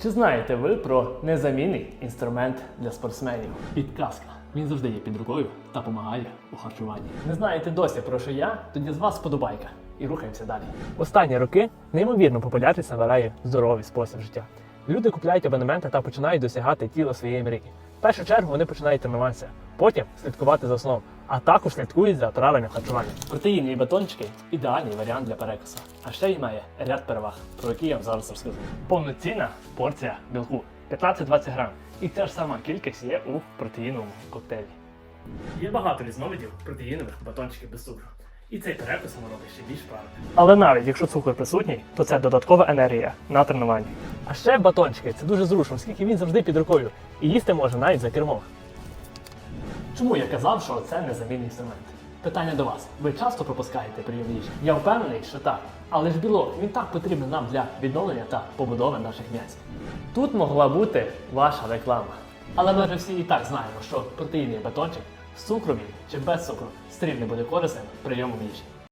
Чи знаєте ви про незамінний інструмент для спортсменів? Підказка. Він завжди є під рукою та допомагає у харчуванні. Не знаєте досі про що я? Тоді з вас подобайка. І рухаємося далі. Останні роки неймовірно популярність набирає здоровий спосіб життя. Люди купляють абонементи та починають досягати тіла своєї мрії. В першу чергу вони починають тренуватися, потім слідкувати за сном, а також слідкують за правильним харчуванням. Протеїнові батончики ідеальний варіант для перекусу. А ще й має ряд переваг, про які я вам зараз розкажу. Повноцінна порція білку 15-20 грам. І ця ж сама кількість є у протеїновому коктейлі. Є багато різновидів протеїнових батончиків без цукру. І цей перекус робить ще більш правильним. Але навіть якщо цукор присутній, то це додаткова енергія на тренуванні. А ще батончики це дуже зручно, оскільки він завжди під рукою. І їсти можна навіть за кермом. Чому я казав, що це незамінний інструмент? Питання до вас. Ви часто пропускаєте прийом їжі? Я впевнений, що так. Але ж білок він так потрібен нам для відновлення та побудови наших м'язів. Тут могла бути ваша реклама. Але ми вже всі і так знаємо, що протеїнний батончик з цукром чи без цукру стрім не буде корисним прийомом їжі.